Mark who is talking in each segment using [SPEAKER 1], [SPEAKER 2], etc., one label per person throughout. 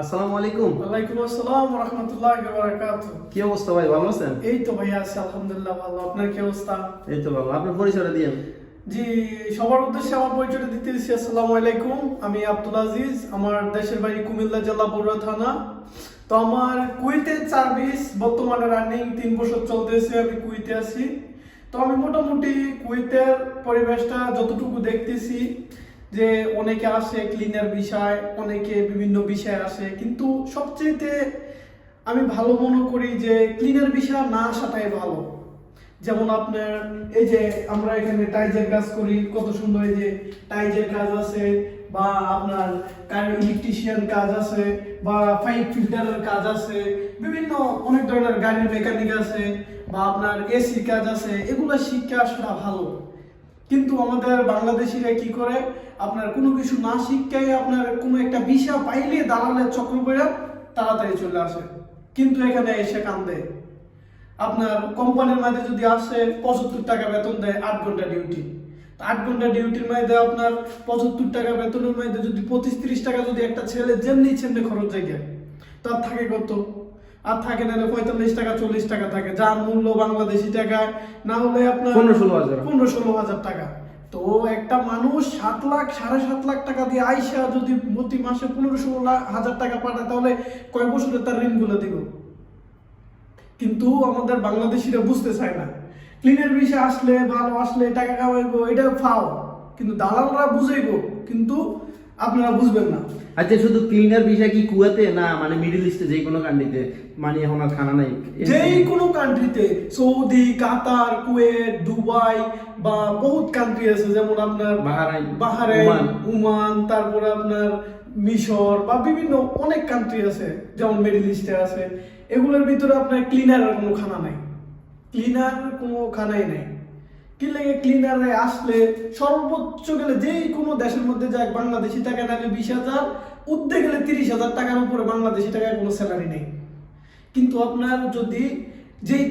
[SPEAKER 1] আসসালামু আলাইকুম।
[SPEAKER 2] ওয়ালাইকুম আসসালাম রহমতুল্লাহ বারাকাতুহ
[SPEAKER 1] কি অবস্থা ভাই ভালো আছেন?
[SPEAKER 2] এই তো ভাইয়া আছি আলহামদুলিল্লাহ ভালো। আপনার কি অবস্থা?
[SPEAKER 1] এই তো ভালো। আপনার পরিচয়টা দিয়েন।
[SPEAKER 2] জি সবার উদ্দেশ্যে আমার পরিচয়টা দিতে দিচ্ছি আসসালামু আলাইকুম। আমি আব্দুল আজিজ আমার দেশের বাড়ি কুমিল্লা জেলা বড়ুয়া থানা। তো আমার কুয়েতের সার্ভিস বর্তমানে রানিং তিন বছর চলতেছে আমি কুয়েতে আছি। তো আমি মোটামুটি কুয়েতের পরিবেশটা যতটুকু দেখতেছি যে অনেকে আসে ক্লিনের বিষয়, অনেকে বিভিন্ন বিষয় আসে, কিন্তু সবচেয়েতে আমি ভালো মনে করি যে ক্লিনের বিষয় না আসাটাই ভালো। যেমন আপনার এই যে আমরা এখানে টাইজের কাজ করি, কত সুন্দর এই যে টাইজের কাজ আছে, বা আপনার ইলেকট্রিশিয়ান কাজ আছে, বা পাইপ ফিল্টারের কাজ আছে, বিভিন্ন অনেক ধরনের গাড়ির মেকানিক আছে, বা আপনার এসি কাজ আছে, এগুলো শিক্ষা আসাটা ভালো। কিন্তু আমাদের বাংলাদেশিরা কি করে? আপনার কোনো কিছু না শিক্ষাই আপনার কোনো একটা বিষয় পাইলে দালালের চক্র করে তাড়াতাড়ি চলে আসে। কিন্তু এখানে এসে কান্দে। আপনার কোম্পানির মাঝে যদি আসে, পঁচাত্তর টাকা বেতন দেয়, আট ঘণ্টা ডিউটি আট ঘণ্টা ডিউটির মধ্যে আপনার পঁচাত্তর টাকা বেতনের মধ্যে যদি পঁচিশ তিরিশ টাকা যদি একটা ছেলে যেমনি ছেমনি খরচ জায়গায়, তার থাকে কত? আর থাকে না হলে পঁয়তাল্লিশ টাকা চল্লিশ টাকা থাকে। যার মূল্য বাংলাদেশি টাকায় না হলে আপনার
[SPEAKER 1] পনেরো ষোলো হাজার।
[SPEAKER 2] পনেরো ষোলো হাজার টাকা। তো একটা মানুষ সাত লাখ সাড়ে সাত লাখ টাকা দিয়ে আইসা যদি প্রতি মাসে পনেরো ষোলো হাজার টাকা পাঠায় তাহলে কয় বছরে তার ঋণগুলো দিব? কিন্তু আমাদের বাংলাদেশিরা বুঝতে চায় না। ক্লিনের বিষয়ে আসলে ভালো আসলে টাকা কামাইবো এটা ফাও। কিন্তু দালালরা বুঝাইবো। কিন্তু আপনারা বুঝবেন না।
[SPEAKER 1] আচ্ছা শুধু ক্লিনার বিষয় কি কুয়াতে? না মানে মিডল ইস্টে যে কোনো কান্ট্রিতে মানে এখন আর খানা নাই।
[SPEAKER 2] যেই কোনো কান্ট্রিতে সৌদি কাতার কুয়েত দুবাই বা বহুত কান্ট্রি আছে যেমন আপনার
[SPEAKER 1] বাহারাইন,
[SPEAKER 2] বাহারাইন
[SPEAKER 1] ওমান।
[SPEAKER 2] তারপরে আপনার মিশর বা বিভিন্ন অনেক কান্ট্রি আছে যেমন মিডল ইস্টে আছে। এগুলোর ভিতরে আপনার ক্লিনারের কোনো খানা নাই। ক্লিনার কোনো খানাই নাই। কি ক্লিনারে আসলে সর্বোচ্চ গেলে যেই কোনো দেশের মধ্যে যাক, বাংলাদেশি টাকা নাহলে বিশ হাজার উদ্দে গেলে তিরিশ হাজার টাকার উপরে বাংলাদেশি টাকায় কোনো স্যালারি নেই। কিন্তু আপনার যদি যেই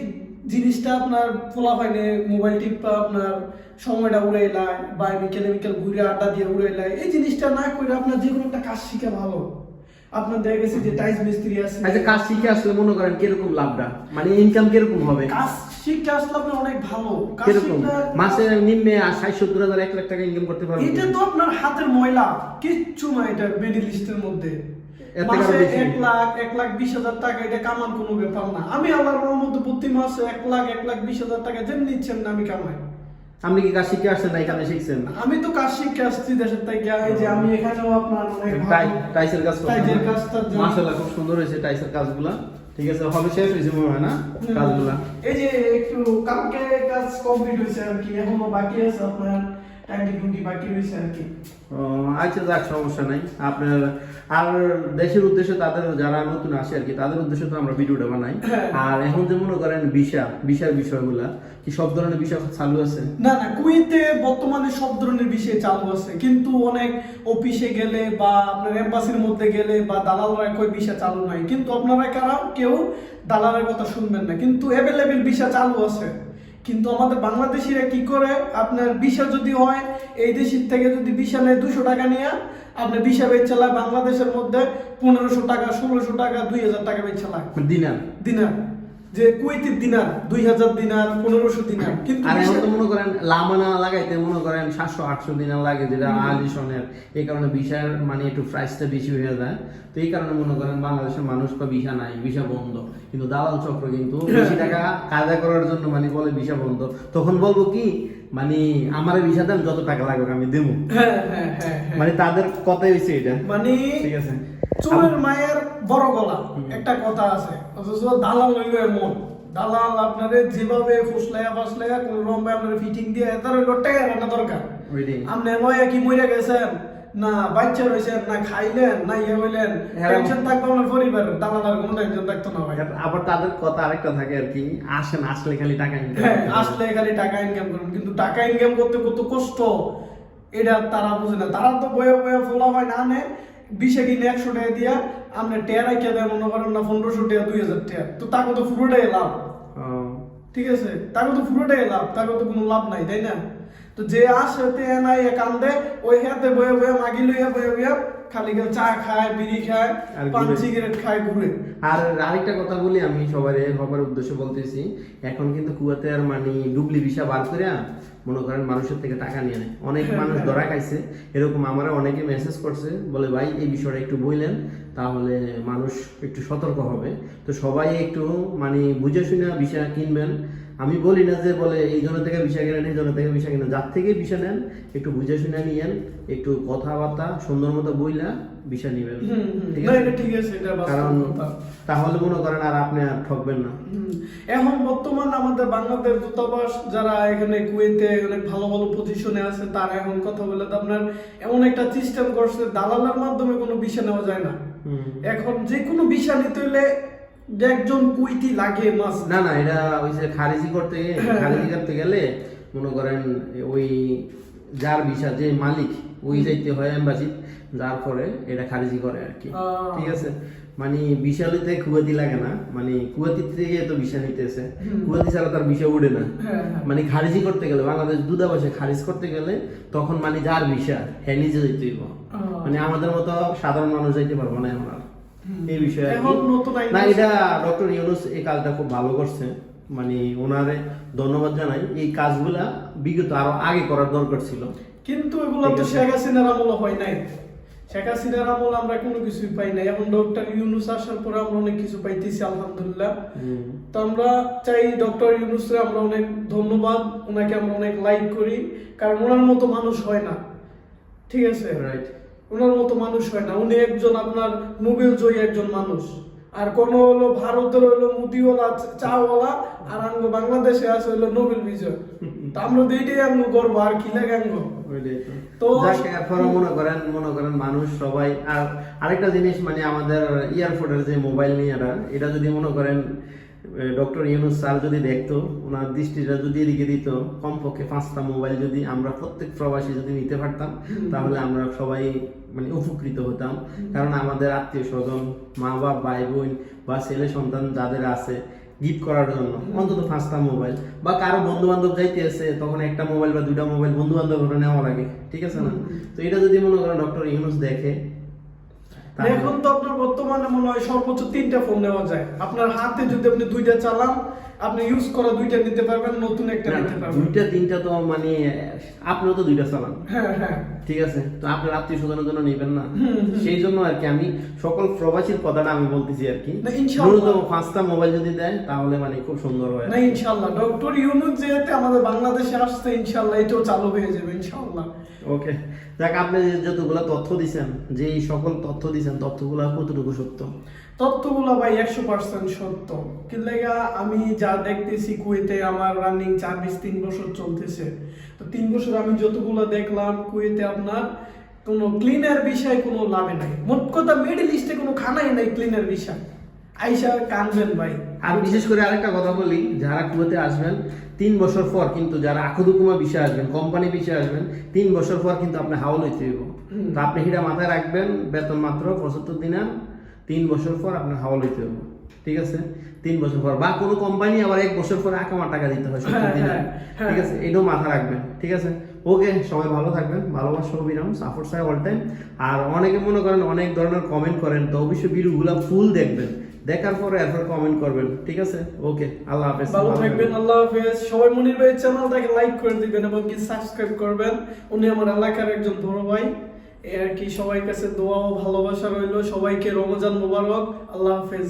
[SPEAKER 2] জিনিসটা আপনার ফোলা হয়নি মোবাইল টিপা আপনার সময়টা উড়াইলায় বা বিকেলে বিকেল ঘুরে আড্ডা দিয়ে উড়াইলায় এই জিনিসটা না করে আপনার যে কোনো একটা কাজ শিখে ভালো। আপনার দেখা গেছে যে টাইস মিস্ত্রি আছে
[SPEAKER 1] আচ্ছা কাজ শিখে আসলে মনে করেন কীরকম লাভটা? মানে ইনকাম কীরকম হবে?
[SPEAKER 2] কাজ শিখে আসলে আপনি অনেক ভালো।
[SPEAKER 1] কীরকম? মাসে নিম্নে ষাট সত্তর হাজার এক লাখ টাকা ইনকাম করতে পারবেন।
[SPEAKER 2] এটা তো আপনার হাতের ময়লা। কিচ্ছু না এটা মিডিল ইস্টের মধ্যে। মাসে এক লাখ এক লাখ বিশ হাজার টাকা এটা কামান কোনো ব্যাপার না। আমি আল্লাহর রহমতে প্রতি মাসে এক লাখ এক লাখ বিশ হাজার টাকা যেমনি ইচ্ছেন না আমি কামাই।
[SPEAKER 1] আপনি কি কাজ শিখে আসছেন না এখানে শিখছেন?
[SPEAKER 2] আমি তো কাজ শিখে আসছি দেশের থেকে এই যে আমি এখানেও আপনার
[SPEAKER 1] টাইসের কাজ
[SPEAKER 2] টাইসের কাজটা।
[SPEAKER 1] মাশাআল্লাহ খুব সুন্দর হয়েছে টাইসের কাজগুলা। ঠিক আছে হবে শেষ হয়েছে মনে হয় না কাজগুলা?
[SPEAKER 2] এই যে একটু কালকে কাজ কমপ্লিট হয়েছে আর কি এখনও বাকি আছে আপনার। টাইম টুটি বাকি রয়েছে আর কি
[SPEAKER 1] আচ্ছা যাক সমস্যা নাই। আপনার আর দেশের উদ্দেশ্যে তাদের যারা নতুন আসে আর কি তাদের উদ্দেশ্যে তো আমরা ভিডিওটা বানাই।
[SPEAKER 2] হ্যাঁ।
[SPEAKER 1] আর এখন যে মনে করেন ভিসা ভিসার বিষয়গুলা কি সব ধরনের বিষয় চালু আছে?
[SPEAKER 2] না না কুয়েতে বর্তমানে সব ধরনের বিষয় চালু আছে। কিন্তু অনেক অফিসে গেলে বা আপনার এম্বাসির মধ্যে গেলে বা দালালরা কই বিষয় চালু নাই। কিন্তু আপনারা কারা কেউ দালালের কথা শুনবেন না। কিন্তু অ্যাভেলেবেল বিষয় চালু আছে। কিন্তু আমাদের বাংলাদেশিরা কি করে? আপনার ভিসা যদি হয় এই দেশের থেকে যদি বিশা নেয় দুশো টাকা নিয়ে আপনি ভিসা বেচ চালায় বাংলাদেশের মধ্যে পনেরোশো টাকা ষোলোশো টাকা দুই হাজার টাকা বেচ লাগবে
[SPEAKER 1] দিনার
[SPEAKER 2] দিনার যে কুয়েতের দিনার দুই হাজার দিনার পনেরোশো দিনার কিন্তু
[SPEAKER 1] আর এখন তো মনে করেন লামানা লাগাইতে মনে করেন সাতশো আটশো দিনার লাগে যেটা আলিশনের। এই কারণে ভিসার মানে একটু প্রাইসটা বেশি হয়ে যায়। তো এই কারণে মনে করেন বাংলাদেশের মানুষ তো ভিসা নাই ভিসা বন্ধ। কিন্তু দালাল চক্র কিন্তু বেশি টাকা কাজা করার জন্য মানে বলে ভিসা বন্ধ। তখন বলব কি মানে আমার ভিসা দেন যত টাকা লাগবে আমি দেবো।
[SPEAKER 2] হ্যাঁ হ্যাঁ হ্যাঁ হ্যাঁ।
[SPEAKER 1] মানে তাদের কথাই হয়েছে এটা।
[SPEAKER 2] মানে
[SPEAKER 1] ঠিক আছে?
[SPEAKER 2] চোরের মায়ের বড় গলা একটা কথা আছে। অথচ দালাল হইল এমন। দালাল আপনারে যেভাবে ফুসলাইয়া ফাসলাইয়া কোন রকমে আপনার ফিটিং দিয়ে তার হইল টাকা রাখা দরকার। আপনি লয়া কি মরে গেছেন না বাচ্চা রয়েছেন না খাইলেন না ইয়ে হইলেন
[SPEAKER 1] হ্যাঁ।
[SPEAKER 2] টেনশন থাকবে আপনার পরিবারের। দালাল আর কোনো টেনশন থাকতো না ভাই।
[SPEAKER 1] আবার তাদের কথা আরেকটা থাকে আর কি আসেন আসলে খালি টাকা income
[SPEAKER 2] হ্যাঁ। আসলে খালি টাকা ইনকাম করুন কিন্তু টাকা ইনকাম করতে কত কষ্ট এটা তারা বুঝে না। তারা তো বয়ে বয়ে ফোলা হয় না নে বিশে কিনে একশো টাকা দিয়া আপনি টেয়ার আইকিয়া দেয়, মনে করেন না, পনেরোশো টাকা, দুই হাজার টাকা। তো তাকে তো পুরোটাই লাভ। ঠিক আছে? তাকে তো পুরোটাই লাভ, তাকে তো কোনো লাভ নাই, তাই না? তো যে আসে, তে নাই একান্তে ওই হাতে বয়ে বয়ে মাগি লইয়া, বয়ে বয়ে খালি কেউ চা খায় বিড়ি খায় পান সিগারেট খায় ঘুরে।
[SPEAKER 1] আর আরেকটা কথা বলি আমি সবার সবার উদ্দেশ্যে বলতেছি এখন কিন্তু কুয়াতে আর মানে ডুবলি ভিসা বার করে মনে করেন মানুষের থেকে টাকা নিয়ে নেয়। অনেক মানুষ ধরা খাইছে এরকম আমরা অনেকে মেসেজ করছে বলে ভাই এই বিষয়টা একটু বললেন তাহলে মানুষ একটু সতর্ক হবে। তো সবাই একটু মানে বুঝে শুনে ভিসা কিনবেন আমি বলি না যে বলে এই জন্য থেকে ভিসা কিনেন এই জন্য থেকে ভিসা কিনেন যার থেকে ভিসা নেন একটু বুঝে শুনে নিয়েন একটু কথাবার্তা সুন্দর মতো বইলা ভিসা নিবেন। ঠিক আছে কারণ। তাহলে মনে করেন আর আপনি আর ঠকবেন না
[SPEAKER 2] এখন বর্তমান আমাদের বাংলাদেশ দূতাবাস যারা এখানে কুয়েতে অনেক ভালো ভালো পজিশনে আছে তারা এখন কথা বলে তো আপনার এমন একটা সিস্টেম করছে দালালের মাধ্যমে কোনো বিষয় নেওয়া যায় না। এখন যে কোনো বিষয় নিতে হলে একজন কুইতি লাগে মাস
[SPEAKER 1] না না এটা ওই যে খারিজি করতে
[SPEAKER 2] হ্যাঁ।
[SPEAKER 1] খারিজি করতে গেলে মনে করেন ওই যার ভিসা যে মালিক ওই যাইতে হয় এম্বাসি যার পরে এটা খারিজি করে আর কি। ঠিক আছে? মানে ভিসা নিতে কুয়াতি লাগে না মানে কুয়াতি থেকে তো ভিসা নিতেছে। কুয়াতি ছাড়া তার ভিসা উঠে না।
[SPEAKER 2] হ্যাঁ, হ্যাঁ।
[SPEAKER 1] মানে খারিজি করতে গেলে বাংলাদেশ দূতাবাসে খারিজ করতে গেলে তখন মানে যার ভিসা হ্যাঁ নিজে যেতে হইব। মানে আমাদের মতো সাধারণ মানুষ যাইতে পারব না এখন আর। এই বিষয়ে
[SPEAKER 2] এখন নতুন
[SPEAKER 1] না এটা ডক্টর ইউনুস এই কাজটা খুব ভালো করছে মানে ওনারে ধন্যবাদ জানাই। এই কাজগুলা বিগত আরও আগে করার দরকার ছিল।
[SPEAKER 2] কিন্তু এগুলো তো শেখ হাসিনার আমল হয় নাই। শেখ হাসিনার আমল আমরা কোনো কিছুই পাই নাই। এখন ডক্টর ইউনুস আসার পরে আমরা অনেক কিছু পাইতেছি আলহামদুলিল্লাহ। তো আমরা চাই ডক্টর ইউনুসকে আমরা অনেক ধন্যবাদ। ওনাকে আমরা অনেক লাইক করি। কারণ ওনার মতো মানুষ হয় না। ঠিক আছে?
[SPEAKER 1] Right.
[SPEAKER 2] ওনার মতো মানুষ হয় না। উনি একজন আপনার নোবেল জয়ী একজন মানুষ। আর কোন হলো ভারতের হলো মুদিওয়ালা চাওয়ালা আর আঙ্গ বাংলাদেশে আছে হলো নোবেল বিজয়। তা আমরা তো এটাই আঙ্গ গর্ব আর কি লাগে আঙ্গ?
[SPEAKER 1] তো। যাক, মনে করেন মনে করেন মানুষ সবাই আর আরেকটা জিনিস মানে আমাদের ইয়ারফোনের যে মোবাইল নিয়ে এটা এটা যদি মনে করেন ডক্টর ইউনুস স্যার যদি দেখতো ওনার দৃষ্টিটা যদি এদিকে দিত কমপক্ষে পাঁচটা মোবাইল যদি আমরা প্রত্যেক প্রবাসী যদি নিতে পারতাম তাহলে আমরা সবাই মানে উপকৃত হতাম। কারণ আমাদের আত্মীয় স্বজন মা বাবা ভাই বোন বা ছেলে সন্তান যাদের আছে গিফট করার জন্য, অন্তত পাঁচটা মোবাইল বা কারও বন্ধু বান্ধব যাইতে আছে, তখন একটা মোবাইল বা দুটা মোবাইল বন্ধু বান্ধব নেওয়া লাগে, ঠিক আছে না? তো এটা যদি মনে করেন ডক্টর ইউনুস দেখে
[SPEAKER 2] এখন তো আপনার বর্তমানে মনে হয় সর্বোচ্চ তিনটা ফোন নেওয়া যায়। আপনার হাতে যদি আপনি দুইটা চালান আপনি ইউজ করা দুইটা নিতে পারবেন নতুন একটা নিতে পারবেন।
[SPEAKER 1] দুইটা তিনটা তো মানে আপনিও তো দুইটা চালান।
[SPEAKER 2] হ্যাঁ হ্যাঁ।
[SPEAKER 1] ঠিক আছে? তো আপনার আত্মীয় স্বজনের জন্য নেবেন না। সেই জন্য আর কি আমি সকল প্রবাসীর কথাটা আমি বলতেছি আর কি।
[SPEAKER 2] ইনশাআল্লাহ।
[SPEAKER 1] ন্যূনতম পাঁচটা মোবাইল যদি দেয় তাহলে মানে খুব সুন্দর হয়
[SPEAKER 2] না ইনশাল্লাহ ডক্টর ইউনুস যেহেতু আমাদের বাংলাদেশে আসছে ইনশাল্লাহ এটাও চালু হয়ে যাবে ইনশাল্লাহ
[SPEAKER 1] ওকে যাক আপনি যতগুলো তথ্য দিছেন যে সকল তথ্য দিছেন তথ্যগুলো কতটুকু সত্য?
[SPEAKER 2] তথ্যগুলো ভাই একশো পার্সেন্ট সত্য। কিন্তু আমি যা দেখতেছি কুয়েতে আমার রানিং চার বিশ তিন বছর চলতেছে। তো তিন বছর আমি যতগুলো দেখলাম কুয়েতে আপনার কোনো ক্লিনার বিষয় কোনো লাভে নাই। মোট কথা মিডল ইস্টে কোনো খানাই নাই ক্লিনার বিষয়। আইসা কানবেন ভাই।
[SPEAKER 1] আর বিশেষ করে আরেকটা কথা বলি যারা কুয়েতে আসবেন তিন বছর পর কিন্তু যারা আখুদুকুমা বিষয়ে আসবেন কোম্পানি বিষয়ে আসবেন তিন বছর পর কিন্তু আপনি হাওল হইতে হইব। তো আপনি হিটা মাথায় রাখবেন বেতন মাত্র পঁচাত্তর দিনার তিন বছর পর আপনার হাওল হইতে হইব ঠিক আছে? তিন বছর পর বা কোনো কোম্পানি আবার এক বছর পরে আকামা টাকা দিতে হয়
[SPEAKER 2] হ্যাঁ, হ্যাঁ, হ্যাঁ।
[SPEAKER 1] ঠিক আছে? এটাও মাথা রাখবেন ঠিক আছে? ওকে সবাই ভালো থাকবেন ভালোবাসা অবিরাম সাপোর্ট চাই অল টাইম আর অনেকে মনে করেন অনেক ধরনের কমেন্ট করেন তো অবশ্যই ভিডিওগুলো ফুল দেখবেন। দেখার পরে এরপর কমেন্ট করবেন ঠিক আছে? ওকে আল্লাহ হাফেজ
[SPEAKER 2] ভালো থাকবেন আল্লাহ হাফেজ। সবাই মনির ভাই চ্যানেলটাকে লাইক করে দিবেন এবং কি সাবস্ক্রাইব করবেন। উনি আমার এলাকার একজন বড় ভাই। আর কি সবাই কাছে দোয়া ও ভালোবাসা রইল। সবাইকে রমজান মোবারক। আল্লাহ হাফেজ।